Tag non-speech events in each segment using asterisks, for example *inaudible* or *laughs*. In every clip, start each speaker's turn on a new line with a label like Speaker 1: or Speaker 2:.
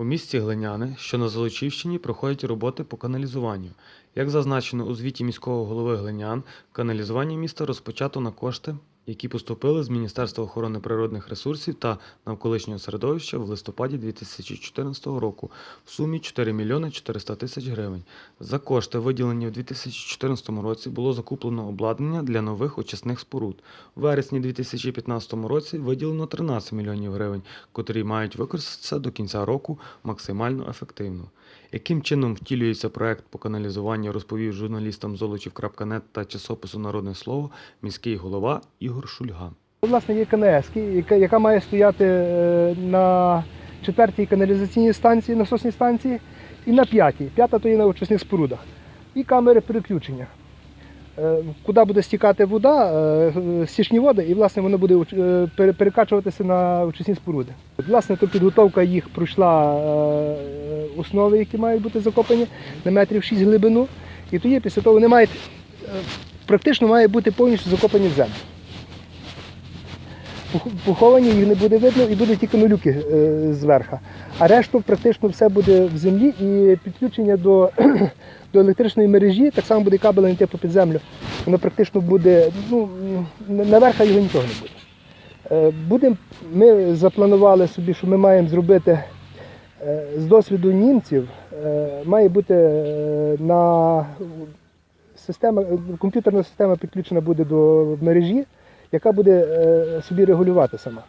Speaker 1: У місті Глиняни, що на Золочівщині, проходять роботи по каналізуванню. Як зазначено у звіті міського голови Глинян, каналізування міста розпочато на кошти, які поступили з Міністерства охорони природних ресурсів та навколишнього середовища в листопаді 2014 року в сумі 4 мільйони 400 тисяч гривень. За кошти, виділені у 2014 році, було закуплено обладнання для нових очисних споруд. У вересні 2015 році виділено 13 мільйонів гривень, котрі мають використатися до кінця року максимально ефективно. Яким чином втілюється проект по каналізуванню, розповів журналістам Золочів.нет та часопису Народне слово міський голова Ігор Шульга.
Speaker 2: Власне, є КНС, яка, має стояти е, на четвертій каналізаційній станції, насосній станції, і на п'ятій. П'ята то є на очисних спорудах. І камери переключення. Е, Куди буде стікати вода, е, стічні води, і власне воно буде перекачуватися на очисні споруди. Власне, то підготовка їх пройшла е, основи, які мають бути закопані на метрів 6 глибину. І тоді після того вони мають практично має бути повністю закопані в землю. Поховані їх не буде видно і будуть тільки нулюки зверху. А решту практично все буде в землі і підключення до, до електричної мережі, так само буде кабелем йти по під землю. Воно практично буде, ну, наверха його нічого не буде. Е, Будем, ми запланували собі, що ми маємо зробити е, з досвіду німців, е, має бути на система, комп'ютерна система підключена буде до мережі, яка буде собі регулювати сама.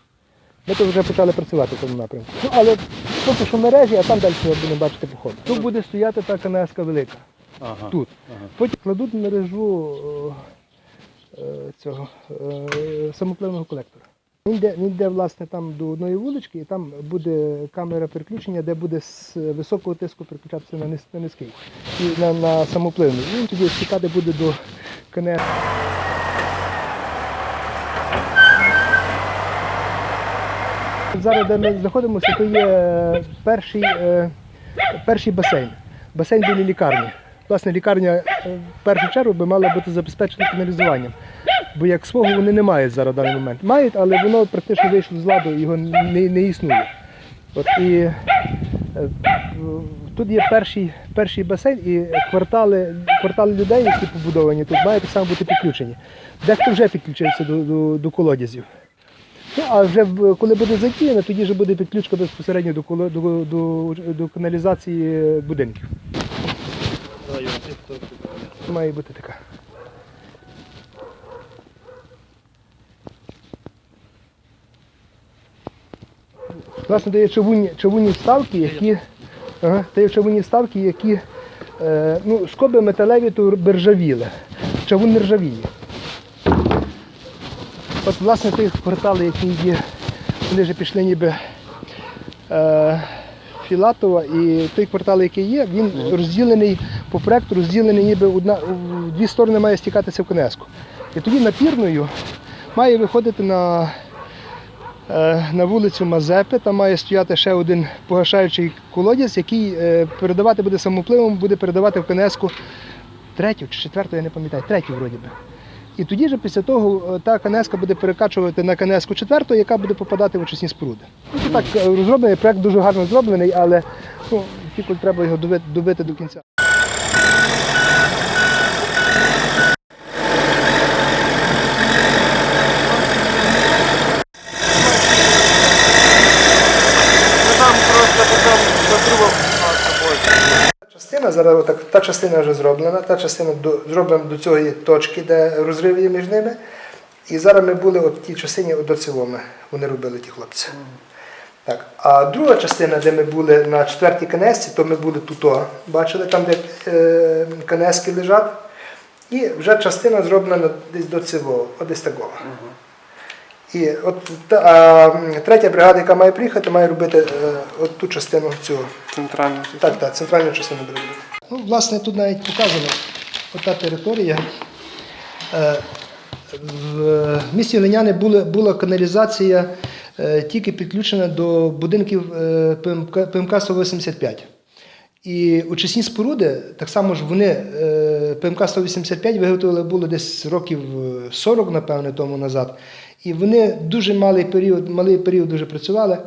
Speaker 2: Ми тут вже почали працювати в тому напрямку. Ну, але поки що мережі, а там далі будемо бачити походу. Тут буде стояти та КНС велика.
Speaker 1: Ага.
Speaker 2: Тут. Потім кладуть мережу е, е, цього е, самопливного колектора. Він йде, він йде власне там до одної вулички, і там буде камера переключення, де буде з високого тиску переключатися на, низ, на низький на, на самопливний. І він тоді стікати буде до КНС. Зараз, де ми знаходимося, то є е, перший, е, перший басейн. Басейн біля лікарні. Власне, лікарня е, в першу чергу би мала бути забезпечена каналізуванням. Бо як свого вони не мають зараз в даний момент. Мають, але воно практично вийшло з ладу, його не, не існує. От, і, тут є перший, перший басейн і квартали, квартали людей, які побудовані тут, мають так само бути підключені. Дехто вже підключився до, до, до колодязів. Ну, а вже коли буде задіяно, тоді вже буде підключка безпосередньо до, до, до, до каналізації будинків. Має бути така. Власне, дає човунні, човунні вставки, які, ага, дає човунні вставки, які е, ну, скоби металеві то бержавіли. Човун не ржавіє. От, власне, ті квартали, які є, вони вже пішли ніби е, Філатова, і той квартал, який є, він розділений по проекту, розділений ніби одна, в дві сторони має стікатися в Конеску. І тоді напірною має виходити на, е, на вулицю Мазепи, там має стояти ще один погашаючий колодязь, який е, передавати буде самопливом, буде передавати в Конеску третю чи четверту, я не пам'ятаю, третю вроді би. І тоді ж після того е, та канеска буде перекачувати на канеску четверту, яка буде попадати в очисні споруди. Ну, це так е, розроблений, проект дуже гарно зроблений, але ну, треба його добити до кінця. Частина зараз отак, та частина вже зроблена, та частина до, зроблена до цієї точки, де розрив є між ними. І зараз ми були от в тій частині до цього ми, вони робили ті хлопці. Так. А друга частина, де ми були на четвертій канесці, то ми були тут, бачили, там, де е, канески лежать. І вже частина зроблена десь до цього, десь такого. І от та, а, третя бригада, яка має приїхати, має робити е, от ту частину цього.
Speaker 3: Центральну.
Speaker 2: Так, так, центральну частину буде робити. Ну, власне, тут навіть показано ота територія. Е, В місті Линяни була, була каналізація е, тільки підключена до будинків е, ПМК, ПМК 185. І очисні споруди, так само ж вони ПМК 185 виготовили було десь років е, 40, напевне, тому назад. І вони дуже малий період, малий період дуже працювали.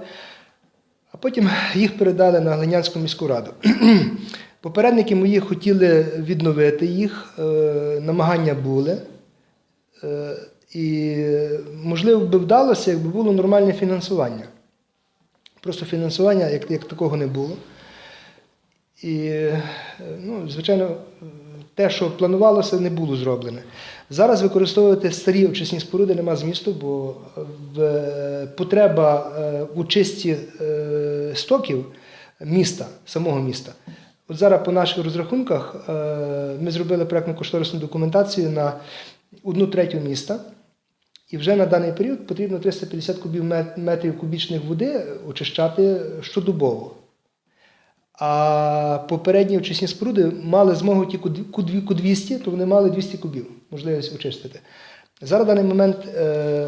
Speaker 2: а потім їх передали на Глинянську міську раду. *clears throat* Попередники мої хотіли відновити їх, е, намагання були. Е, І, можливо, би вдалося, якби було нормальне фінансування. Просто фінансування як, як такого не було. І, е, ну, звичайно, те, що планувалося, не було зроблене. Зараз використовувати старі очисні споруди нема змісту, бо потреба е, у чисті е, стоків міста, самого міста. От зараз по наших розрахунках е, ми зробили проєктно-кошторисну документацію на одну третю міста. І вже на даний період потрібно 350 кубів метрів кубічних води очищати щодобово. А попередні очисні споруди мали змогу тільки ку 200, то вони мали 200 кубів, можливість очистити. Зараз в даний момент е,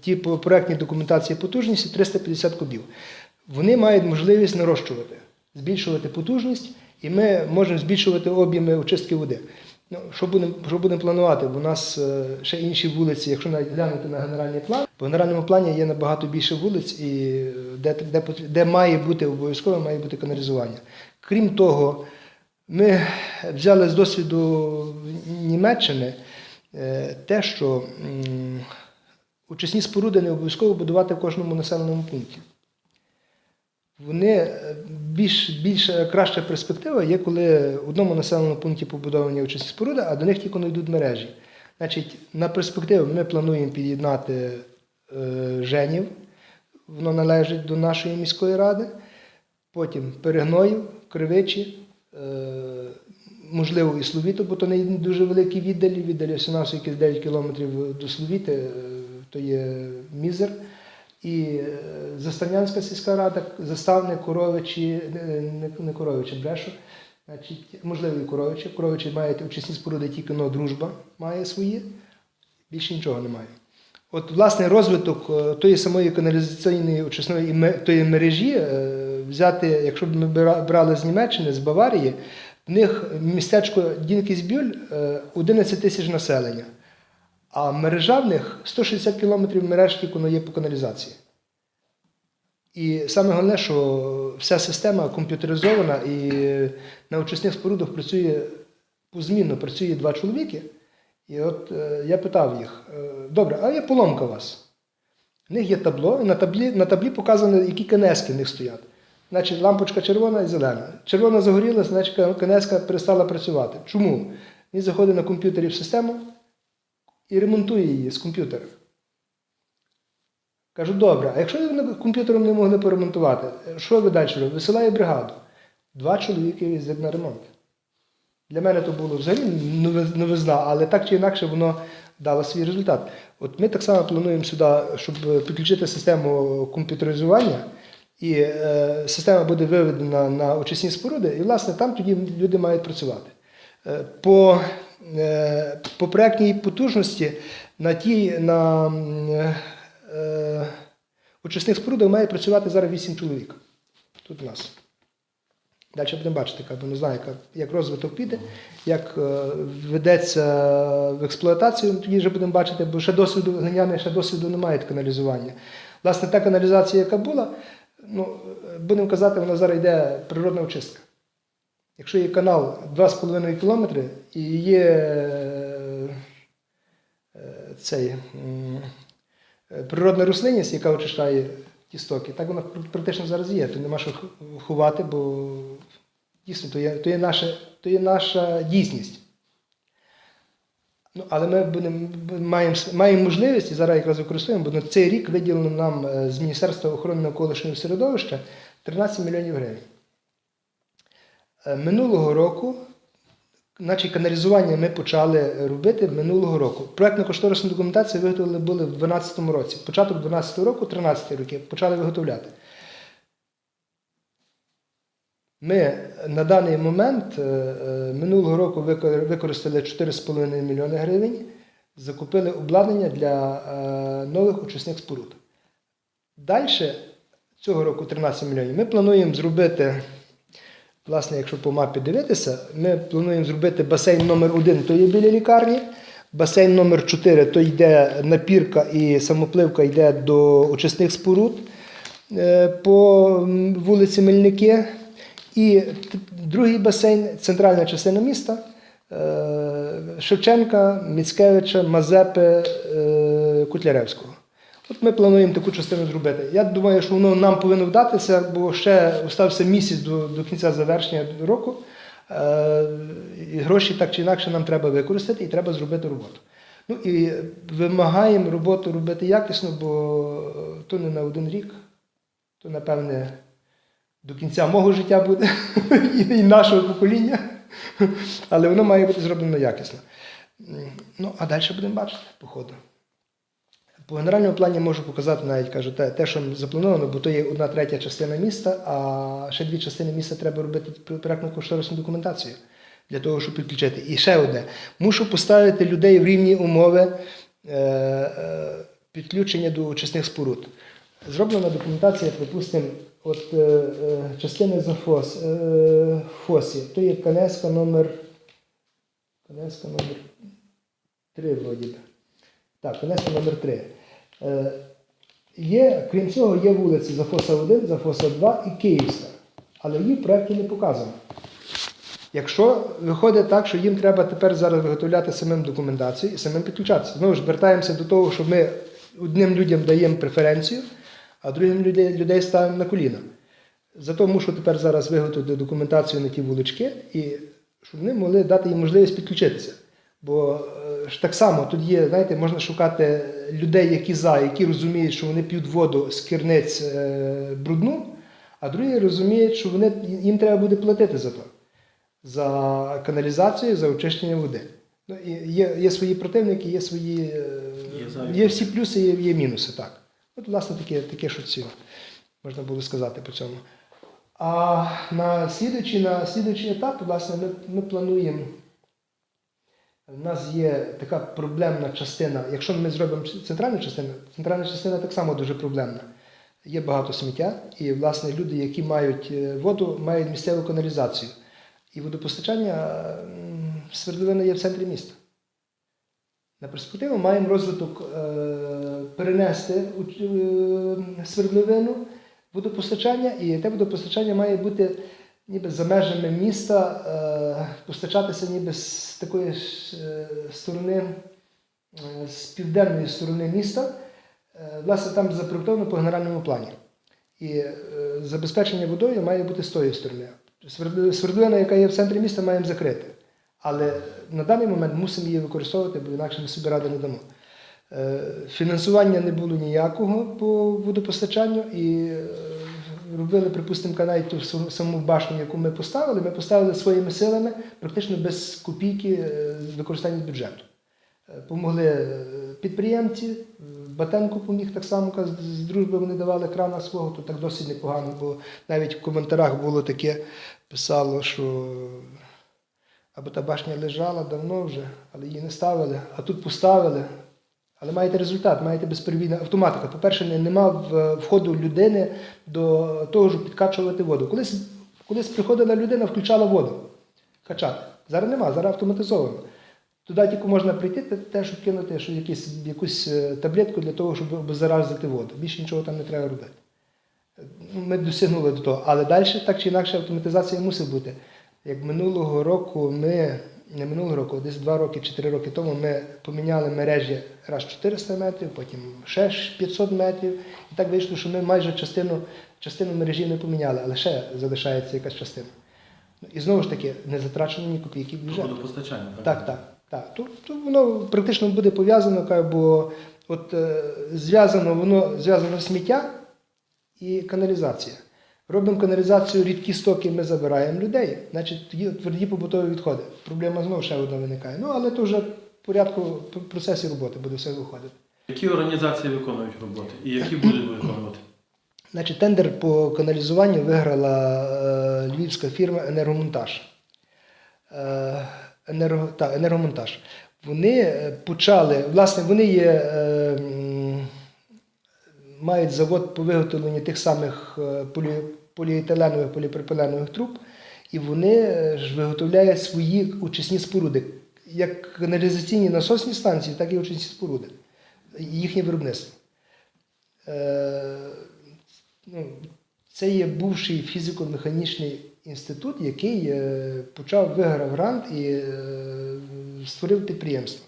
Speaker 2: ті по проектній документації потужності 350 кубів. Вони мають можливість нарощувати, збільшувати потужність, і ми можемо збільшувати об'єми очистки води. Ну, що будемо що будемо планувати? Бо у нас е, ще інші вулиці, якщо навіть глянути на генеральний план, в генеральному плані є набагато більше вулиць, і е, де, де, де має бути обов'язково має бути каналізування. Крім того, ми взяли з досвіду Німеччини е, те, що очисні споруди не обов'язково будувати в кожному населеному пункті. Вони е, більш, більш краща перспектива є, коли в одному населеному пункті побудовані очисні споруди, а до них тільки йдуть мережі. Значить, на перспективу ми плануємо під'єднати Женів, воно належить до нашої міської ради, потім Перегноїв, Кривичі, е, можливо, і Словіто, бо то не дуже великі віддалі, віддалі всього якісь 9 кілометрів до Словіти, е, то є мізер. І е, Заставнянська сільська рада, Заставне, Коровичі, е, не, Коровичі, брешу. Значить, можливо, і Коровичі. Коровичі мають очисні споруди, тільки но дружба має свої, більше нічого немає. От, власне, розвиток е, тої самої каналізаційної очисної тої мережі е, взяти, якщо б ми брали з Німеччини, з Баварії, в них містечко Дінкісбюль е, 11 тисяч населення. А мережа в них 160 кілометрів мереж тільки воно є по каналізації. І саме головне, що вся система комп'ютеризована і на очисних спорудах працює позмінно, працює два чоловіки. І от е, я питав їх: е, добре, а є поломка у вас? В них є табло, і на таблі, на таблі показано, які канески в них стоять. Значить, лампочка червона і зелена. Червона загорілася, значить канеска перестала працювати. Чому? Він заходить на комп'ютері в систему і ремонтує її з комп'ютера. Кажу, добре, а якщо ви комп'ютером не могли поремонтувати, що ви далі робите? Висилає бригаду. Два чоловіки їздять на ремонт. Для мене то було взагалі новизна, але так чи інакше воно дало свій результат. От ми так само плануємо сюди, щоб підключити систему комп'ютеризування, і е, система буде виведена на очисні споруди, і власне там тоді люди мають працювати. Е, По, е, по проектній потужності на тій на м, е, очисних спорудах має працювати зараз 8 чоловік. Тут у нас. Далі будемо бачити, як, не знаю, як, як розвиток піде, як е, ведеться в експлуатацію, тоді вже будемо бачити, бо ще досвіду глиняни, ще досвіду немає каналізування. Власне, та каналізація, яка була, ну, будемо казати, вона зараз йде природна очистка. Якщо є канал 2,5 кілометри і є е, е, цей, природна рослинність, яка очищає ті стоки, так вона пр- практично зараз є. То нема що ховати, бо дійсно то є, то є, наша, то є наша дійсність. Ну, але ми будемо, маємо, маємо можливість і зараз якраз використовуємо, бо на цей рік виділено нам е, з Міністерства охорони навколишнього середовища 13 мільйонів гривень. Е, Минулого року, наче каналізування ми почали робити минулого року. Проектно-кошторисну документацію виготовили були в 2012 році. Початок 2012 року, 13 роки почали виготовляти. Ми на даний момент е, е, минулого року використали 4,5 мільйони гривень, закупили обладнання для е, нових очисних споруд. Далі цього року 13 мільйонів. Ми плануємо зробити, власне, якщо по мапі дивитися, ми плануємо зробити басейн номер 1 то є біля лікарні, басейн номер 4 то йде напірка і самопливка йде до очисних споруд. е, по вулиці Мельники. І другий басейн центральна частина міста. е, Шевченка, Міцкевича, Мазепи, е, Кутляревського. От ми плануємо таку частину зробити. Я думаю, що воно нам повинно вдатися, бо ще остався місяць до, до кінця завершення року. Е, і гроші так чи інакше нам треба використати і треба зробити роботу. Ну і вимагаємо роботу робити якісно, бо то не на один рік, то напевне до кінця мого життя буде *laughs* і нашого покоління. Але воно має бути зроблено якісно. Ну, а далі будемо бачити по ходу. По генеральному плані можу показати навіть кажу, те, те, що заплановано, бо то є одна третя частина міста, а ще дві частини міста треба робити проєктну кошторисну документацію для того, щоб підключити. І ще одне: мушу поставити людей в рівні умови е, е, підключення до очисних споруд. Зроблена документація, припустимо, от е, частини за ФОС, ФОСі, то є Канеска номер, Канеска номер 3, вроді. Так, Канеска номер 3. Е, є, крім цього, є вулиці Зафоса 1, Зафоса 2 і Київська. Але її в проєкті не показано. Якщо виходить так, що їм треба тепер зараз виготовляти самим документацію і самим підключатися. Знову ж вертаємося до того, що ми одним людям даємо преференцію, а другим людей, людей ставимо на коліна. Зато мушу тепер зараз виготовити документацію на ті вулички, і щоб вони могли дати їм можливість підключитися. Бо е, ж так само тут є, знаєте, можна шукати людей, які за, які розуміють, що вони п'ють воду з керниць е, брудну, а другі розуміють, що вони, їм треба буде платити за то за каналізацію, за очищення води. Ну, є, є свої противники, є свої. е,
Speaker 3: Є
Speaker 2: Є всі плюси, є, є мінуси, так. От, власне, таке, таке що ці, можна було сказати по цьому. А на слідуючий, на слідуючий етап, власне, ми, ми плануємо. У нас є така проблемна частина. Якщо ми зробимо центральну частину, центральна частина так само дуже проблемна. Є багато сміття, і, власне, люди, які мають е, воду, мають місцеву каналізацію. І водопостачання свердловина є в центрі міста. На перспективу маємо розвиток е, перенести е, свердловину водопостачання, і те водопостачання має бути ніби за межами міста, е, постачатися ніби з такої е, сторони, е, з південної сторони міста. Власне, там запроектовано по генеральному плані. І забезпечення водою має бути з тої сторони. Сверд- Свердловина, яка є в центрі міста, маємо закрити. Але на даний момент мусимо її використовувати, бо інакше ми собі ради не дамо. Фінансування не було ніякого по водопостачанню і робили, припустимо, навіть ту саму- башню, яку ми поставили, ми поставили своїми силами, практично без копійки е, використання бюджету. Е, Помогли е, підприємці, Батенко поміг так само, з дружби вони давали крана свого, то так досить непогано, бо навіть в коментарях було таке, писало, що або та башня лежала давно вже, але її не ставили, а тут поставили. Але маєте результат, маєте безперебійна автоматика. По-перше, нема входу людини до того, щоб підкачувати воду. Колись, колись приходила людина, включала воду качати. Зараз нема, зараз автоматизовано. Туди тільки можна прийти, те- те, щоб кинути що якісь, якусь е, таблетку для того, щоб обеззаразити воду. Більше нічого там не треба робити. Ми досягнули до того. Але далі так чи інакше автоматизація мусить бути. Як минулого року ми, не минулого року, десь два роки чи три роки тому ми поміняли мережі раз 400 метрів, потім ще 500 метрів. І так вийшло, що ми майже частину, частину мережі не поміняли, але ще залишається якась частина. Ну, І знову ж таки, не затрачено ні копійки в бюджет.
Speaker 3: Водопостачання, так?
Speaker 2: Так, так. так. То, то воно практично буде пов'язано, бо от, е, зв'язано воно зв'язано сміття і каналізація. Робимо каналізацію, рідкі стоки ми забираємо людей, значить тоді тверді побутові відходи. Проблема знову ще одна виникає. Ну, але то вже в порядку в процесі роботи буде все виходити.
Speaker 3: Які організації виконують роботи і які будуть виконувати? *clears throat*
Speaker 2: Значить, тендер по каналізуванню виграла е, львівська фірма Енергомонтаж. Е, енерго, так, енергомонтаж. Вони е, почали, власне, вони є, е, мають завод по виготовленню тих самих е, полі, поліетиленових, поліпропиленових труб, і вони е, ж виготовляють свої очисні споруди, як каналізаційні насосні станції, так і очисні споруди, їхнє виробництво. Е, ну, це є бувший фізико-механічний інститут, який почав виграв грант і створив підприємство.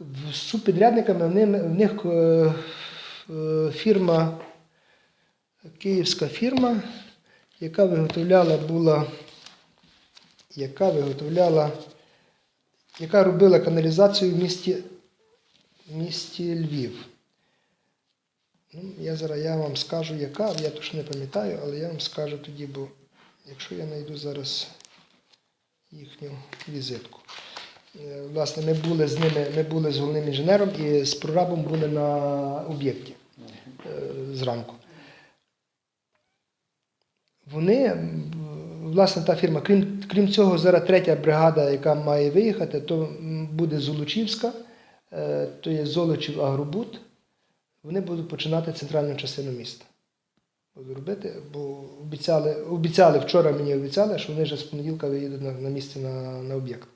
Speaker 2: В- Субпідрядниками в них фірма, київська фірма, яка виготовляла була, яка виготовляла, яка робила каналізацію в місті, в місті Львів. Ну, я зараз я вам скажу, яка, я точно не пам'ятаю, але я вам скажу тоді, бо якщо я знайду зараз їхню візитку. Е, Власне, ми були з ними, ми були з головним інженером і з прорабом були на об'єкті е, зранку. Вони, власне, та фірма, крім, крім цього, зараз третя бригада, яка має виїхати, то буде Золочівська, е, то є Золочів Агробут. Вони будуть починати центральну частину міста. Будуть робити, бо обіцяли, обіцяли вчора мені обіцяли, що вони вже з понеділка виїдуть на, на місце на, на об'єкт.